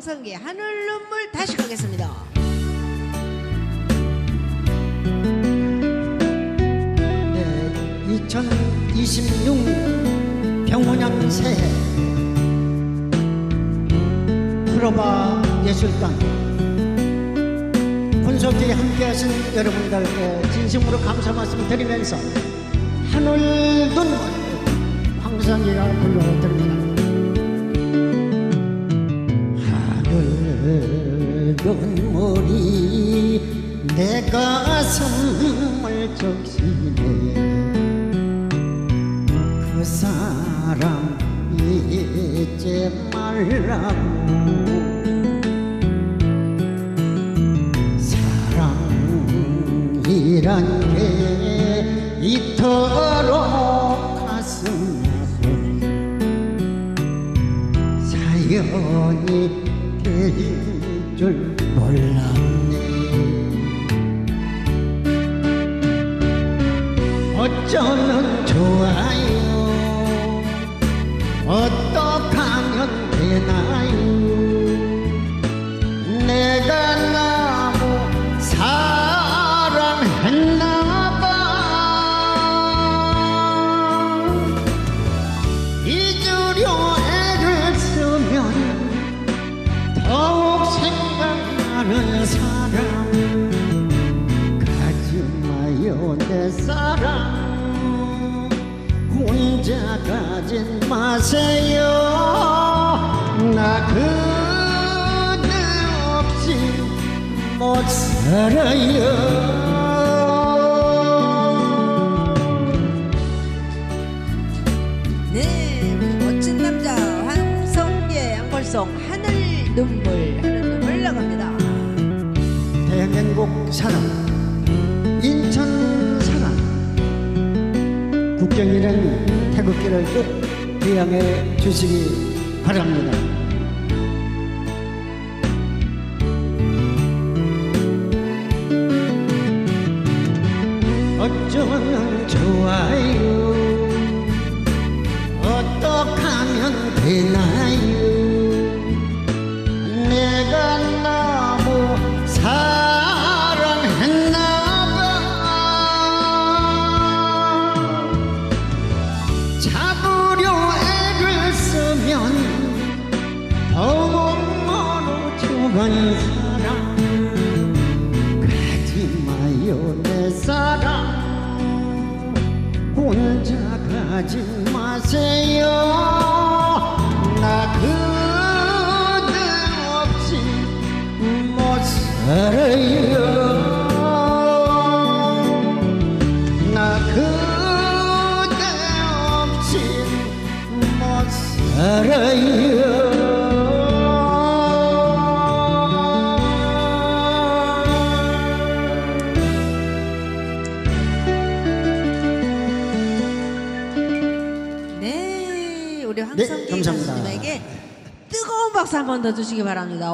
황성기 하늘 눈물 다시 가겠습니다. 네, 2026 병원양 새해. 프로바 예술단. 콘서트에 함께하신 여러분들께 진심으로 감사 말씀 드리면서 하늘 눈물 황성이가 불러드립니다 내 가슴을 적시네. 그 사람 잊지 말라고. 사랑이란 게 이토록 가슴 아픈 사연이 될 줄 몰랐 네 어쩌면 좋아요. 어떡하면 되나요? 내가 너무 사랑했나봐. 잊으려 애를 쓰면 더욱 생각나는 사람. 가지마요 내 사랑 가진 마세요 나 그대 없이 못 살아요 네, 멋진 남자 황성기의 양벌송 하늘 눈물 하늘 눈물 나갑니다. 대한민국 사랑 인천 사랑 국경이는 태극기를 꼭 비양해 주시기 바랍니다 멀어져간 사랑 가지 마요 내 사랑. 혼자 가지 마세요. 나 그대 없이 못 살아요. 나 그대 없이 못 살아요 네, 우리 황성기 감사합니다. 가수님에게 뜨거운 박수 한 번 더 주시기 바랍니다.